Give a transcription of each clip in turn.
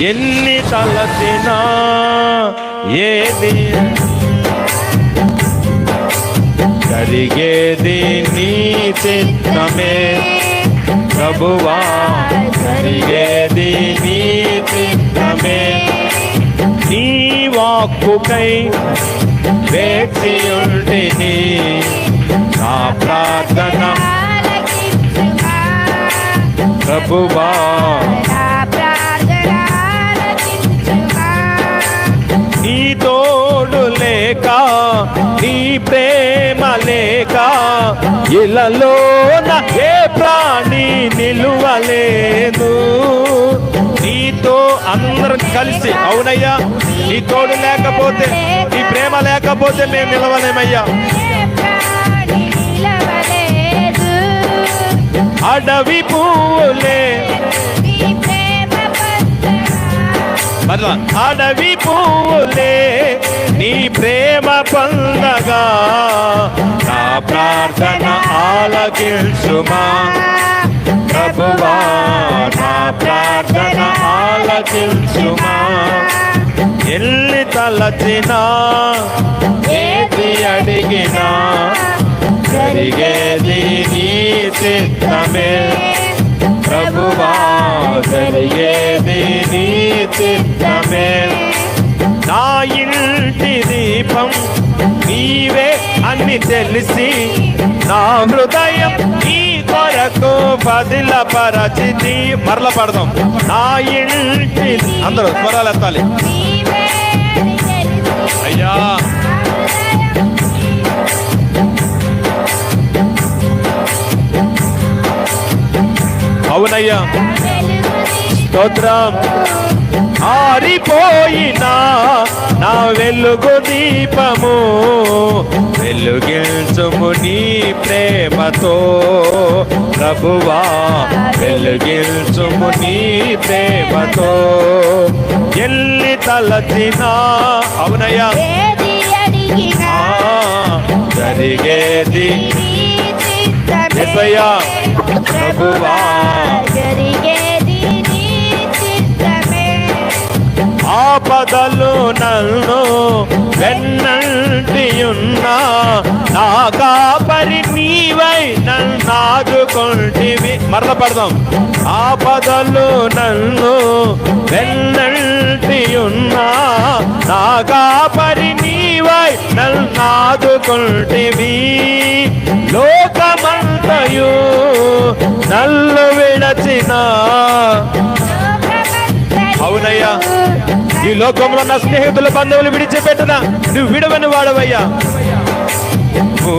ఎన్ని తలచినా ఏది? జరిగేది నీ చిత్తమే. ప్రభువా జరిగేది నీ చిత్తమే. నీ వాక్కుకై వేచియుంటిని నా ప్రార్థన ప్రభువా ప్రేమ లేక ఇలలోన ఏ ప్రాణి నిలువలేదు. నీతో అందరం కలిసి అవునయ్యా నీ తోడు లేకపోతే నీ ప్రేమ లేకపోతే మేము నిలవలేమయ్యా. అడవి పూలే అడవి పూలే నీ ప్రేమ పొందగా నా ప్రార్థన ఆలకించుమా. ప్రభువా నా ప్రార్థన ఆలకించుమా. ఎల్లి తలచినా ఏది అడిగినా జరిగేది నీ చిత్తమే. జరిగేది నీ చిత్తమే నా ఇంటి దీపం నీవే అని తెలిసి నా హృదయం నీ కొరకు బదిల పరచితి మరల పడదాం. నా ఇంటి అందరూ స్వరాలు ఎత్తాలి. అయ్యా. అవునయ్యా. స్తోత్రం. ఆరిపోయినా నా వెలుగు దీపము వెలుగించుము నీ ప్రేమతో. ప్రభువా వెలుగించుము నీ ప్రేమతో. ఎల్లి తలచినా అవునయ్యా. జరిగేది. ఏసయ్యా ప్రభువా. ఆపదలు నన్ను వెన్నంటియున్నా నా కాపరి నీవై నన్నాదుకొంటివి మరల పడదాం. ఆపదలు నన్ను వెన్నంటియున్నా. నా కాపరి నీవై నన్నాదుకొంటివి లోకమంతయు నల్లు విడచిన. అవునయ్యా ఈ లోకంలో నా స్నేహితుల బంధువులు విడిచిపెట్టిన. నువ్వు విడవని వాడవయ్యా. ఓ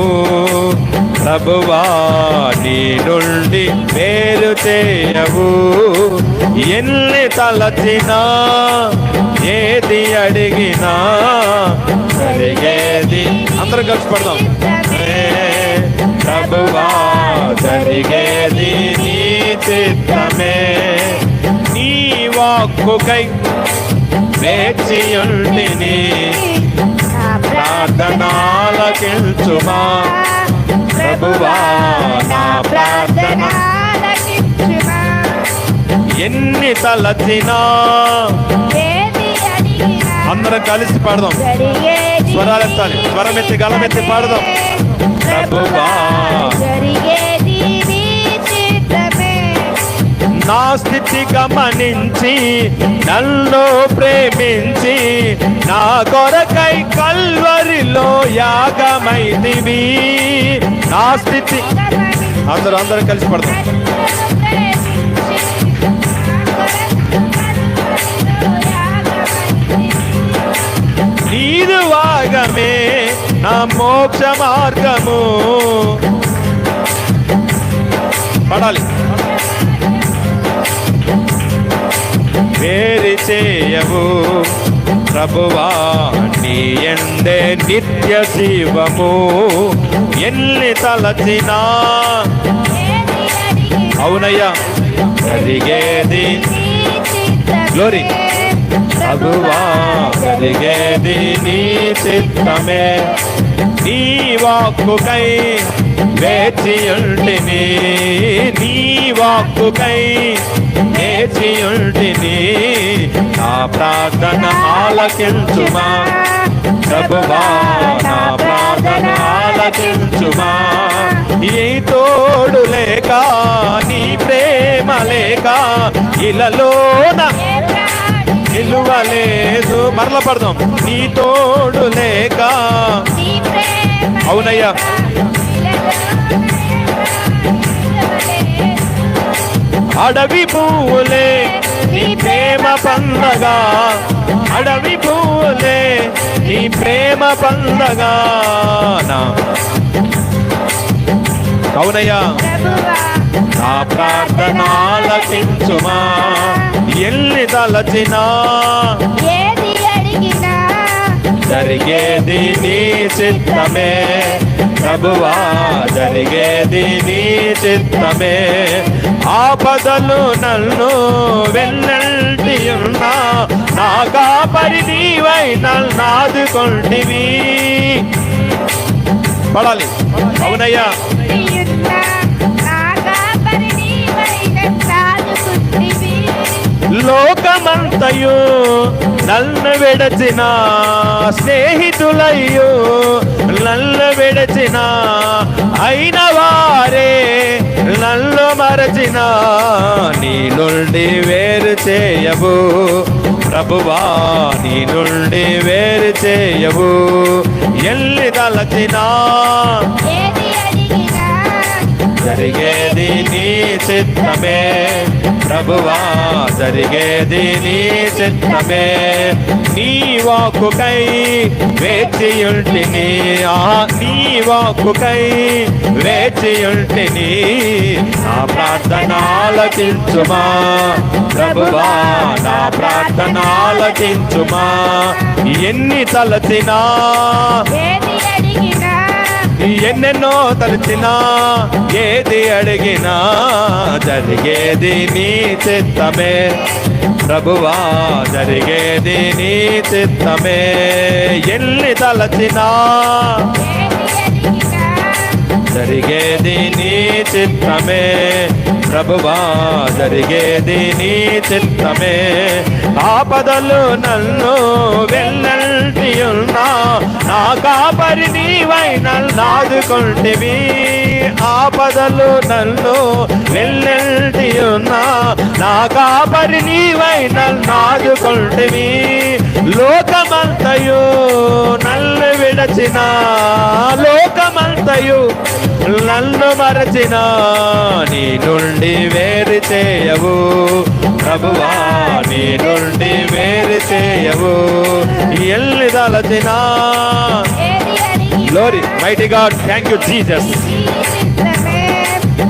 ప్రభువా నీ నుండి వేరు చేయవు. ఎన్ని తలచినా ఏది అడిగినా జరిగేది. అందరం కలిసి పడదాం. ప్రభువా జరిగేది నీ చిత్తమే. నీ వాక్కుకై వేచియుంటిని ప్రార్థనాలకించుమా. ప్రభువా నా ప్రార్థన. ఎన్ని తలచినా. అందరం కలిసి పాడదాం. స్వరాలు ఎత్తాలి స్వరం ఎత్తి గలమెత్తి పాడదాం. ప్రభువా నా స్థితి గమనించి నన్ను ప్రేమించి నా కొరకై కల్వరిలో యాగమైతివి. నా స్థితి. అందరూ అందరూ కలిసి పడతాం నీరు వాగమే నా మోక్ష మార్గము. పడాలి. వేరి చేయవు. ప్రభువా నీ ఎందే నిత్య శివము ఎన్ని తలచినా అవునయ్యా కలిగేది గ్లోరీ ప్రభువా కలిగేది నీ చిత్తమే. నీ వాక్కుకై వేచియుంటిని నీ వాక్కుకై వేచియుంటిని నా ప్రార్థన ఆలకించుమా. ప్రభువా నా ప్రార్థన ఆలకించుమా. ఏ తోడు లేక నీ ప్రేమ లేక ఇలలోన నిలువలేదు. మరల పడదాం. నీ తోడు లేక. అవునయ్యా. అడవి పువ్వులే నీ ప్రేమ పందగా అడవి పువ్వులే నీ ప్రేమ పందగా నా అవునయ్యా నా ప్రార్థన ఆలకించుమా ఎల్లి తలచినా ఏది అడిగినా జరిగేది నీ చిత్తమే. ప్రభువా జరిగేది నీ చిత్తమే. ఆపదలు నన్ను వెన్నల్టి ఉన్నా నా కాపరి నీవై నన్నాదుకొంటివి పడాలి. అవునయ్యా. నీయున్నా లోకమంతయు నన్ను విడచిన స్నేహితులయ్యు నన్ను విడచిన అయిన వారే నన్ను మరచిన నీ నుండి వేరు చేయవు. ప్రభువా నీ నుండి వేరు చేయవు. ఎల్లి తలచినా ఏది అడిగినా జరిగేది నీ చిత్తమే. ప్రభువా జరిగేది నీ చిత్తమే. నీ వాక్కుకై వేచియుంటిని. ఆ నీ వాక్కుకై వేచియుంటిని. నా ప్రార్థన ఆలకించుమా ప్రభువా నా ప్రార్థన ఆలకించుమా ఎన్ని తలచినా ఎన్నెన్నో తలచినా ఏది అడిగినా జరిగేది నీ చిత్తమే. ప్రభువా జరిగేది నీ చిత్తమే. ఎన్ని తలచినా జరిగేది నీ చిత్తమే. ప్రభువా జరిగేది నీ చిత్తమే. ఆపదలు నన్ను వెళ్ళల్టియున్నా నా కాపరి నీవై నన్నాదుకొంటివి ఆపదలు నన్ను వెళ్ళల్టియున్నా నా కాపరి నీవై నన్నాదుకొంటివి లోకమంతయు నల్లు విడచిన లోక లోకమంతయు నన్ను మరచిన నీ నుండి వేరు చేయవు. ప్రభువా నీ నుండి వేరు చేయవు. ఎల్లి అడిగినా glory mighty God thank you Jesus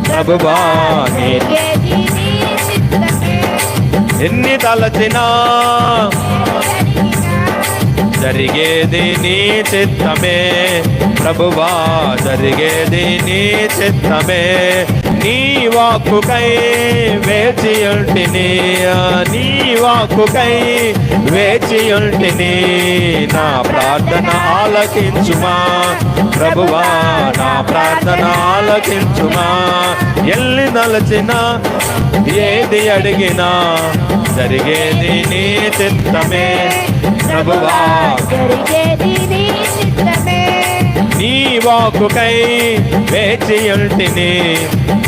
ప్రభువా ఎన్ని తలచినా జరిగేది నీ చిత్తమే. ప్రభువా జరిగేది నీ చిత్తమే. నీ వాక్కుకై వేచి ఉంటిని నీ వాక్కుకై వేచి ఉంటిని నా. ప్రార్థన ఆలకించుమా. ప్రభువా నా ప్రార్థన ఆలకించుమా. ఎల్లి నలచిన ఏది అడిగినా జరిగేది నీ చిత్తమే. ప్రభువా. నీ చిత్తమే. నీ వాకుకై వేచియుంటిని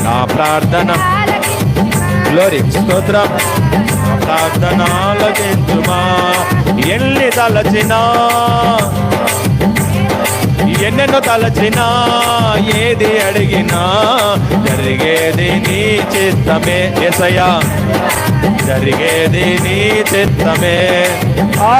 నా ప్రార్థన. గ్లోరీ స్తోత్రం. నా ప్రార్థన ఆలకించుమా. ఎన్ని తలచినా ఎన్నెన్నో తలచినా ఏది అడిగినా జరిగేది నీ చిత్తమే ఎసయా జరిగేది నీ చిత్తమే. ఆ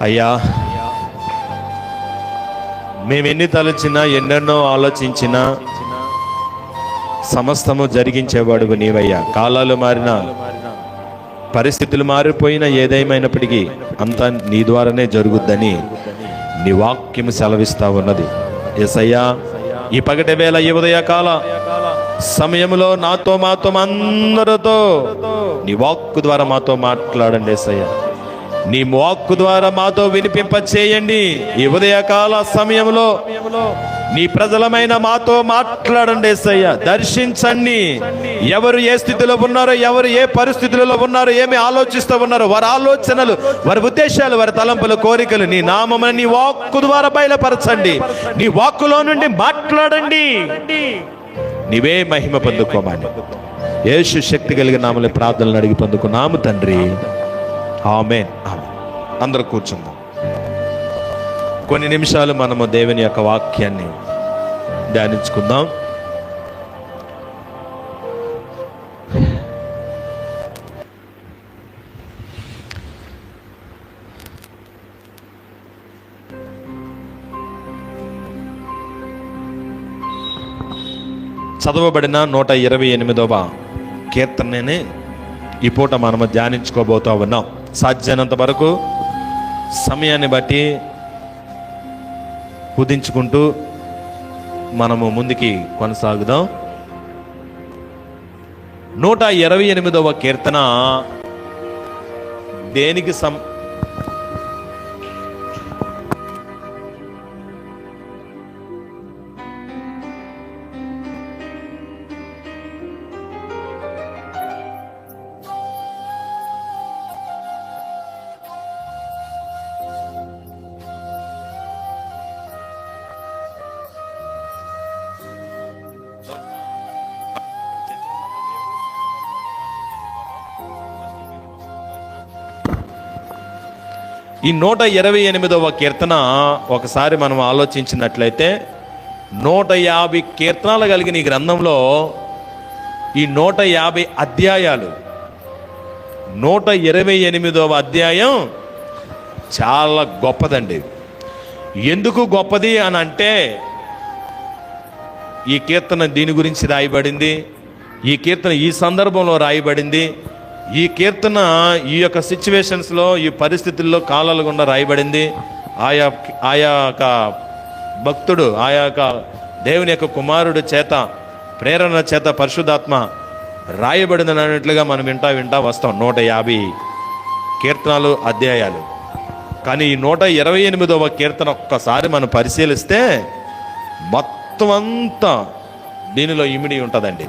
అయ్యా మేము ఎన్ని తలచినా ఎన్నెన్నో ఆలోచించినా సమస్తము జరిగించేవాడు నీవయ్యా. కాలాలు మారినా పరిస్థితులు మారిపోయినా ఏదేమైనప్పటికీ అంతా నీ ద్వారానే జరుగుద్దని నీ వాక్యం సెలవిస్తా ఉన్నది. ఎసయ్యా ఈ పగటి వేళ ఈ ఉదయకాల సమయంలో నాతో మాతో అందరితో నీ వాక్కు ద్వారా మాతో మాట్లాడండి ఎసయ్యా నీ వాక్కు ద్వారా మాతో వినిపింప చేయండి ఈ ఉదయకాల సమయంలో నీ ప్రజలమైన మాతో మాట్లాడండి ఏసయ్య. దర్శించండి. ఎవరు ఏ స్థితిలో ఉన్నారో ఎవరు ఏ పరిస్థితులలో ఉన్నారో ఏమి ఆలోచిస్తూ ఉన్నారో వారి ఆలోచనలు వారి ఉద్దేశాలు వారి తలంపుల కోరికలు నీ నామమని నీ వాక్కు ద్వారా బయలుపరచండి. నీ వాక్కులో నుండి మాట్లాడండి. నీవే మహిమ పొందుకోమని. యేసు శక్తి కలిగిన నామలే ప్రార్థనలు అడిగి పొందుకున్నాము తండ్రి. ఆమె ఆమె అందరూ కూర్చుందాం. కొన్ని నిమిషాలు మనము దేవుని యొక్క వాక్యాన్ని ధ్యానించుకుందాం. చదవబడిన నూట ఇరవై ఎనిమిదవ కీర్తనని ఈ పూట మనము ధ్యానించుకోబోతూ ఉన్నాం. సాధ్యమైనంత వరకు సమయాన్ని బట్టి కుదించుకుంటూ మనము ముందుకి కొనసాగుదాం. నూట ఇరవై ఎనిమిదవ కీర్తన దేనికి సం ఈ నూట ఇరవై ఎనిమిదవ కీర్తన ఒకసారి మనం ఆలోచించినట్లయితే నూట యాభై కీర్తనలు కలిగిన ఈ గ్రంథంలో ఈ నూట యాభై అధ్యాయాలు నూట ఇరవై ఎనిమిదవ అధ్యాయం చాలా గొప్పదండి. ఎందుకు గొప్పది అని అంటే ఈ కీర్తన దీని గురించి రాయబడింది ఈ కీర్తన ఈ సందర్భంలో రాయబడింది ఈ కీర్తన ఈ యొక్క సిచ్యువేషన్స్లో ఈ పరిస్థితుల్లో కాలాలు గుండా రాయబడింది. ఆయా ఆయా యొక్క భక్తుడు ఆయా యొక్క దేవుని యొక్క కుమారుడు చేత ప్రేరణ చేత పరిశుద్ధాత్మ రాయబడింది అన్నట్లుగా మనం వింటా వింటా వస్తాం. నూట యాభై కీర్తనాలు అధ్యాయాలు. కానీ ఈ నూట ఇరవై ఎనిమిదవ కీర్తన ఒక్కసారి మనం పరిశీలిస్తే మొత్తం అంతా దీనిలో ఇమిడి ఉంటుందండి.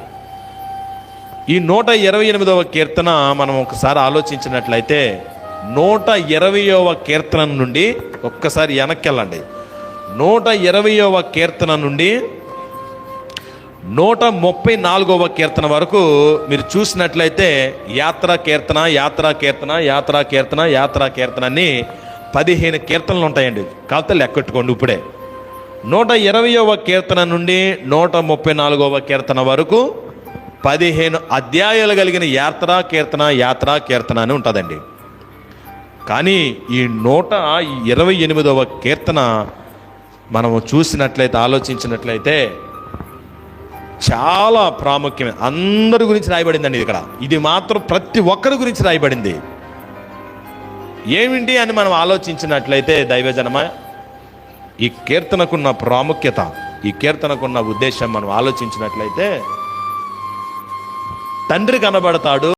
ఈ నూట ఇరవై ఎనిమిదవ కీర్తన మనం ఒకసారి ఆలోచించినట్లయితే నూట ఇరవయవ కీర్తన నుండి ఒక్కసారి వెనక్కి వెళ్ళండి నూట ఇరవయవ కీర్తన నుండి నూట ముప్పై నాలుగవ కీర్తన వరకు మీరు చూసినట్లయితే యాత్రా కీర్తన యాత్రా కీర్తన యాత్రా కీర్తన యాత్రా కీర్తన అని పదిహేను కీర్తనలు ఉంటాయండి. కాకపోతే లెక్కెట్టుకోండి ఇప్పుడే. నూట ఇరవయవ కీర్తన నుండి నూట ముప్పై నాలుగవ కీర్తన వరకు పదిహేను అధ్యాయాలు కలిగిన యాత్రా కీర్తన యాత్రా కీర్తన అని ఉంటుందండి. కానీ ఈ నూట ఇరవై ఎనిమిదవ కీర్తన మనము చూసినట్లయితే ఆలోచించినట్లయితే చాలా ప్రాముఖ్యమైన అందరి గురించి రాయబడిందండి ఇక్కడ. ఇది మాత్రం ప్రతి ఒక్కరి గురించి రాయబడింది. ఏమిటి అని మనం ఆలోచించినట్లయితే దైవజనమ ఈ కీర్తనకున్న ప్రాముఖ్యత ఈ కీర్తనకున్న ఉద్దేశం మనం ఆలోచించినట్లయితే తండ్రి కనబడతాడు.